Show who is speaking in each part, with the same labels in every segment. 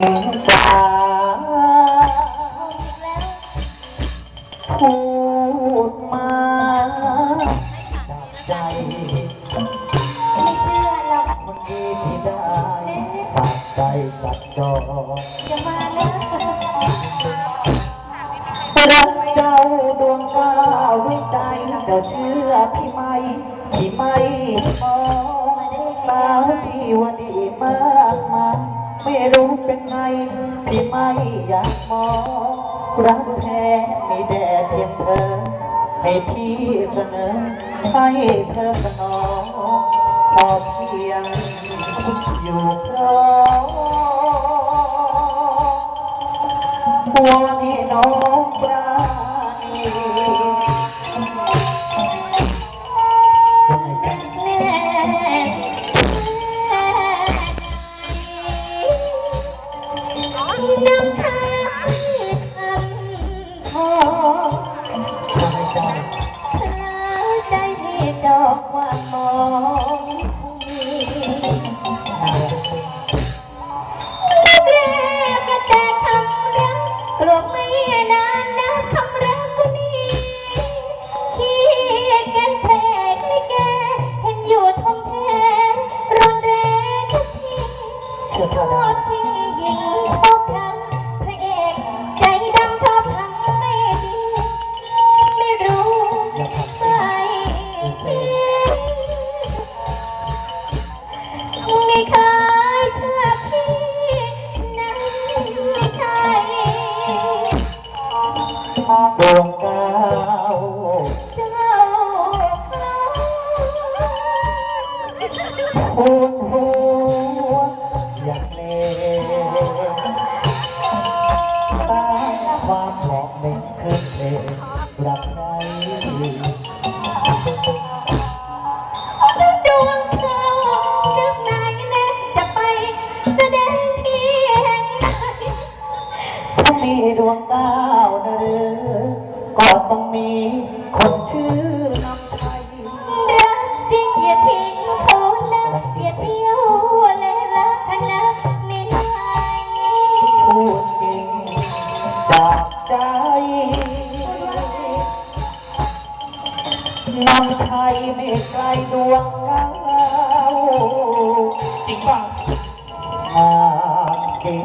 Speaker 1: จ๋าพูดมาจากใจ
Speaker 2: ไม่เชื่อหรอก
Speaker 1: คนดีที่ได้ฝากใจจับจอง
Speaker 2: จะมานะ
Speaker 1: รักเจ้าดวงดาวด้วยใจเจ้าเชื่อพี่ไหมพี่ไม่มองสาวที่ว่าดีมากมาย ไม่รู้เป็นไงพี่ไม่อยากมองรักแท้มีแด่เพียงเธอ ให้พี่เสนอให้เธอสนองขอเพียงอยู่ครอ ดวงดาว
Speaker 2: เจ้าพระ
Speaker 1: พูดหัวอยากเลตามความเหมาะเม่นขึ้นเลรักใคร
Speaker 2: ดวงเขานึกไปเน็ตจะไปเน็ตทีเอง
Speaker 1: ถ้ามีดวงดา ต้องมีคนชื่อนำชัย
Speaker 2: รักจริงอย่าทิ้งเขานะอย่าเที่ยวเลยละคณะไม่ไหน
Speaker 1: พูดจริงจากใจนำชัยไม่ไกลดวงดาวจริงป่ะมาจริง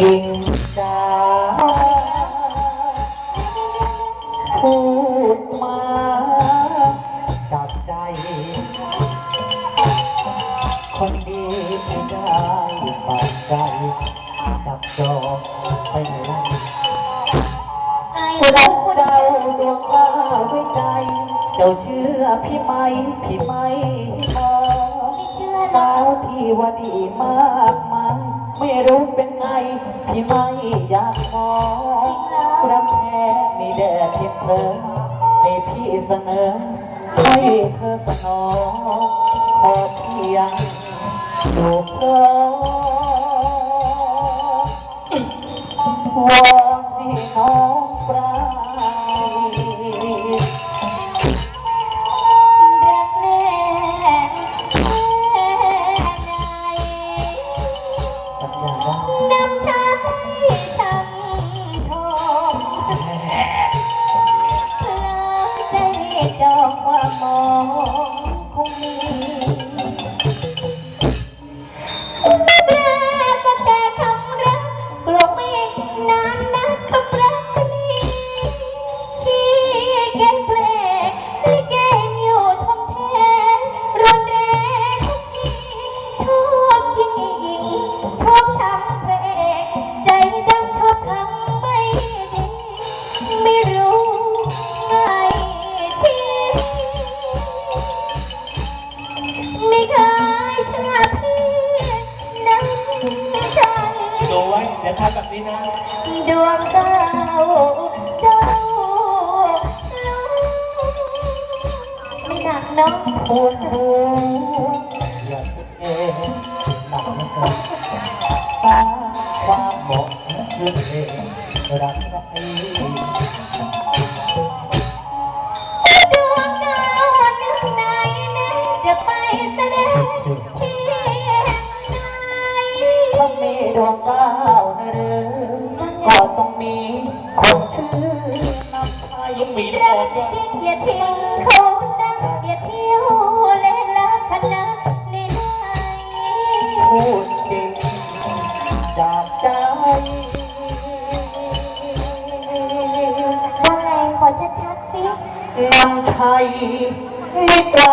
Speaker 1: ยิงจ้า ฝากใจจับจองไปไหนล่ะ
Speaker 2: ไอ้
Speaker 1: รั
Speaker 2: รั
Speaker 1: กเจ้าดวงดาไว้ใจ เจ้าเชื่อพี่ไหมพี่ไม่มอง
Speaker 2: ไม่เชื่อหร
Speaker 1: สาวที่ว่าดีมากมายไม่รู้เป็นไง พี่ไม่อยากมองรักแท้ไมีแด่เพียงเธอให้พี่เสนอให้เธอสนองขอเพียง ดูครองวอนให้องปราณี
Speaker 2: รักแน่แค่ไหน
Speaker 1: สัญญาว่า
Speaker 2: น้ำชาให้ช่ำชมเพราใจจองความมองคงมี วงดาวเจ้าไม่หนักน้อง
Speaker 1: พูดาเองหนักนะครับสร้าความเหมาะขึ้นเองรักใคร
Speaker 2: ดวงดาวนึกไหนจะไปแสดงที่ไหน
Speaker 1: ถ้ามีดวงก้า ชื่อนำชัย
Speaker 3: มี
Speaker 2: รัก
Speaker 3: โอ
Speaker 2: จ
Speaker 3: ด้วย
Speaker 2: ริงอย่าทิ้งเขานะอย่าเที่ยวเล่นละคณะในไหน
Speaker 1: พูดจริงจากใจ
Speaker 2: ว่าไงขอชัดๆสิ
Speaker 1: นำชัยไม่ไกล